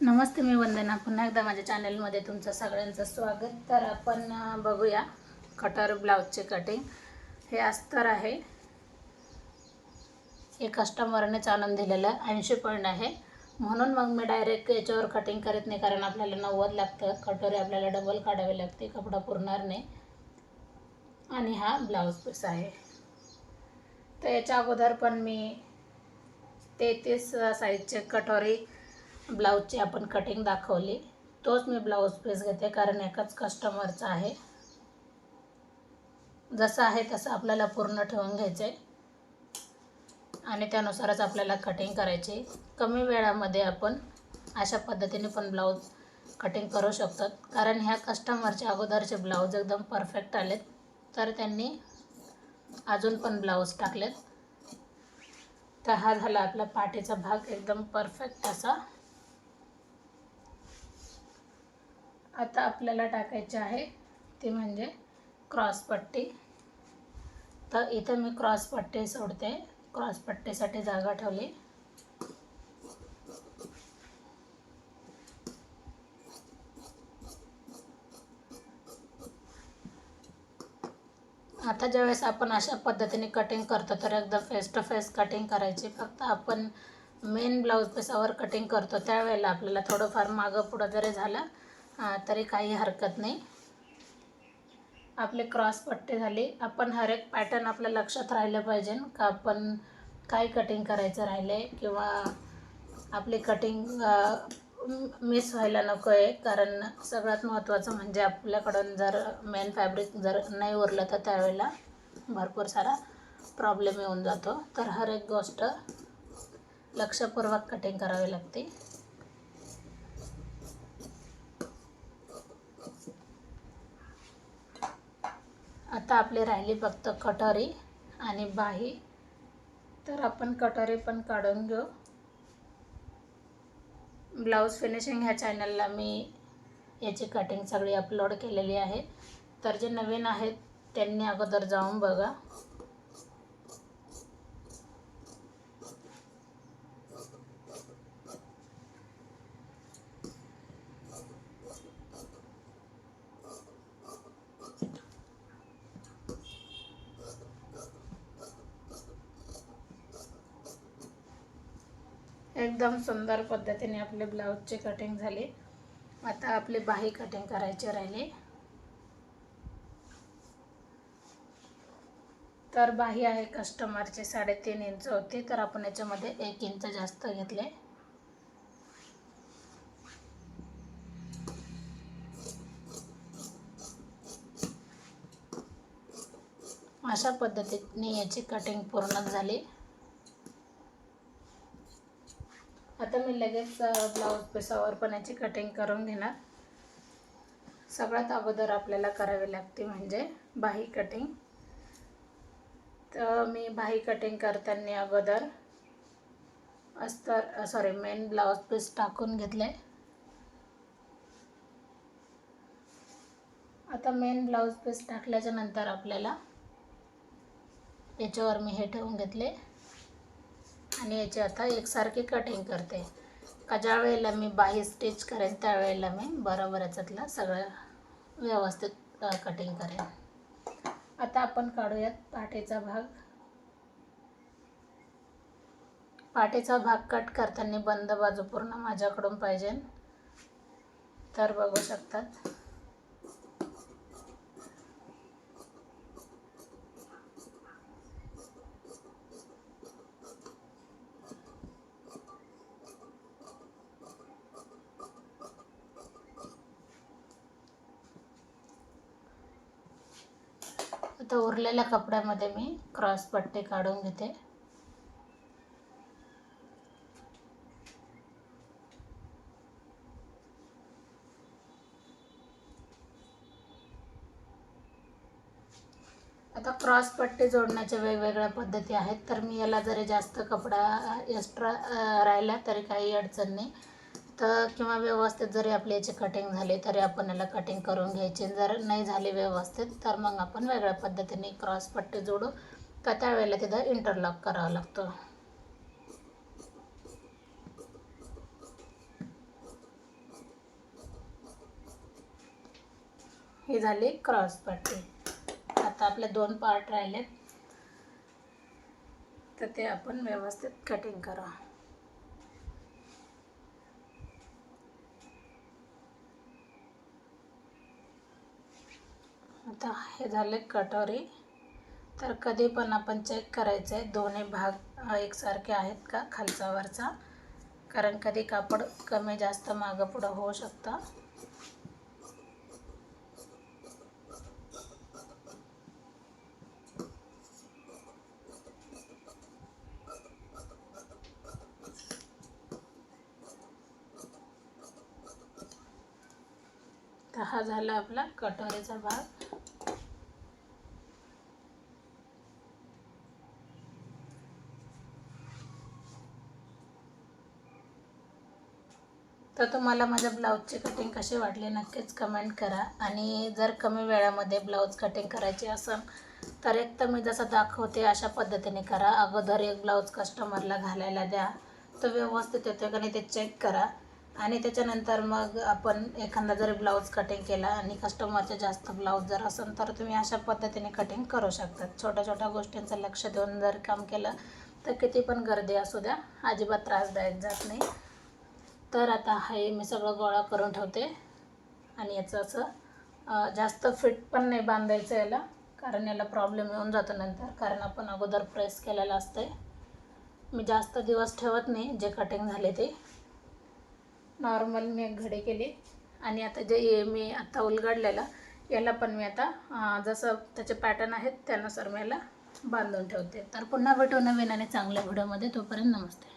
नमस्ते मी वंदना. पुन्हा एकदा माझ्या चॅनलमध्ये तुमचं सगळ्यांचं स्वागत. तर आपण बघूया कटर ब्लाऊजचे कटिंग. हे अस्तर आहे. हे कस्टमरनेच आणून दिलेलं ऐंशी पॉईंट आहे. म्हणून मग मी डायरेक्ट याच्यावर कटिंग करत नाही कारण आपल्याला नव्वद लागतं. कटोरी आपल्याला डबल काढावी लागते कपडा पुरणार नाही. आणि हा ब्लाऊज पीस आहे. तर याच्या अगोदर पण मी तेहतीस साईजचे कटोरी ब्लाऊजची आपण कटिंग दाखवली. तोच मी ब्लाऊज पीस घेते कारण एकाच कस्टमरचा आहे. जसं आहे तसं आपल्याला पूर्ण ठेवून घ्यायचं आहे आणि त्यानुसारच आपल्याला कटिंग करायची. कमी वेळामध्ये आपण अशा पद्धतीने पण ब्लाऊज कटिंग करू शकतात कारण ह्या कस्टमरच्या अगोदरचे ब्लाऊज एकदम परफेक्ट आलेत. तर त्यांनी अजून पण ब्लाऊज टाकलेत. तर हा झाला आपला पाठीचा भाग. एकदम परफेक्ट असा. आता आपल्याला टाकायचे आहे ते म्हणजे क्रॉस पट्टी. तर इथं मी क्रॉस पट्टी सोडते. क्रॉसपट्टीसाठी जागा ठेवली. आता ज्यावेळेस आपण अशा पद्धतीने कटिंग करतो तर एकदम फेस टू फेस कटिंग करायची. फक्त आपण मेन ब्लाऊज पिसावर कटिंग करतो त्यावेळेला आपल्याला थोडंफार मागं पुढं जरी झालं तरी काही हरकत नाही. आपले क्रॉस पट्टे झाली. आपण हर एक पॅटर्न आपल्या लक्षात राहिलं पाहिजे का आपण काय कटिंग करायचं राहिले किंवा आपली कटिंग मिस व्हायला नको आहे कारण सगळ्यात महत्त्वाचं म्हणजे आपल्याकडून जर मेन फॅब्रिक जर नाही उरलं तर त्यावेळेला भरपूर सारा प्रॉब्लेम येऊन जातो. तर हर एक गोष्ट लक्षपूर्वक कटिंग करावी लागते. आता आपली राहिली फक्त कटोरी आणि बाही. तर आपण कटोरी पण काढून घेऊ. ब्लाऊज फिनिशिंग ह्या चॅनलला मी याची कटिंग सगळी अपलोड केलेली आहे. तर जे नवीन आहेत त्यांनी अगोदर जाऊन बघा. एकदम सुंदर पद्धतीने आपले ब्लाऊजची कटिंग झाले. आता आपली बाही कटिंग करायची राहिले. तर बाही आहे कस्टमरचे साडेतीन इंच होती तर आपण याच्यामध्ये एक इंच जास्त घेतले. अशा पद्धतीने याची कटिंग पूर्ण झाली. आता मी लगेच ब्लाऊज पिसावर पण याची कटिंग करून घेणार. सगळ्यात अगोदर आपल्याला करावी लागते म्हणजे बाही कटिंग तर मी बाही कटिंग करताना अगोदर अस्तर सॉरी मेन ब्लाऊज पीस टाकून घेतले. आता मेन ब्लाऊज पीस टाकल्याच्या नंतर आपल्याला याच्यावर मी हे ठेवून घेतले. आणि याची आता एकसारखी कटिंग करते. का ज्या वेळेला मी बाही स्टिच करेन त्यावेळेला मी बरोबर याच्यातला सगळं व्यवस्थित कटिंग करेन. आता आपण काढूयात पाठीचा भाग. पाठीचा भाग कट करताना बंद बाजू पूर्ण माझ्याकडून पाहिजे. तर बघू शकतात. आता उरलेल्या कपड्यामध्ये मी क्रॉस पट्टी काढून घेते. आता क्रॉस पट्टी जोडण्याच्या वेगवेगळ्या पद्धती आहेत. तर मी याला जरी जास्त कपडा एक्स्ट्रा राहिला तरी काही अडचण नाही. तर किंवा व्यवस्थित जरी आपले याचे कटिंग झाली तरी आपण याला कटिंग करून घ्यायची. जर नाही झाली व्यवस्थित तर मग आपण वेगळ्या पद्धतीने क्रॉस पट्टी जोडू तर त्यावेळेला तिथं इंटरलॉक करावा लागतो. ही झाली क्रॉस पट्टी. आता आपले दोन पार्ट राहिलेत. तर ते आपण व्यवस्थित कटिंग करा. आता हे झाले कटोरी. तर कधी पण आपण चेक करायचं आहे दोन्ही भाग एकसारखे आहेत का? खालचा वरचा. कारण कधी कापड कमी जास्त मागं पुढं होऊ शकतं. तर हा झाला आपला कटोरीचा भाग. तर तुम्हाला माझ्या ब्लाऊजची कटिंग कशी वाटली नक्कीच कमेंट करा. आणि जर कमी वेळामध्ये ब्लाऊज कटिंग करायची असेल तर एक तर मी जसं दाखवते अशा पद्धतीने करा. अगोदर एक ब्लाऊज कस्टमरला घालायला द्या. तो व्यवस्थित येतो का नाही ते चेक करा. आणि त्याच्यानंतर मग आपण एखादा जर ब्लाऊज कटिंग केला आणि कस्टमरचे जास्त ब्लाऊज जर असेल तर तुम्ही अशा पद्धतीने कटिंग करू शकतात छोट्या छोट्या गोष्टींचं लक्ष देऊन जर काम केलं तर किती पण गर्दी असू द्या अजिबात त्रासदायक जात नाही. तर आता हे मी सगळं गोळा करून ठेवते. आणि याचं असं जास्त फिट पण नाही बांधायचं याला कारण याला प्रॉब्लेम येऊन जातो नंतर कारण आपण अगोदर प्रेस केलेला असतं मी जास्त दिवस ठेवत नाही जे कटिंग झाले ते. नॉर्मल मी एक घडी केली. आणि आता जे मी आता उलगडलेलं याला पण मी आता जसं त्याचे पॅटर्न आहेत त्यानुसार मी याला बांधून ठेवते. तर पुन्हा भेटू नवीन आणि चांगल्या व्हिडिओमध्ये तोपर्यंत नमस्ते.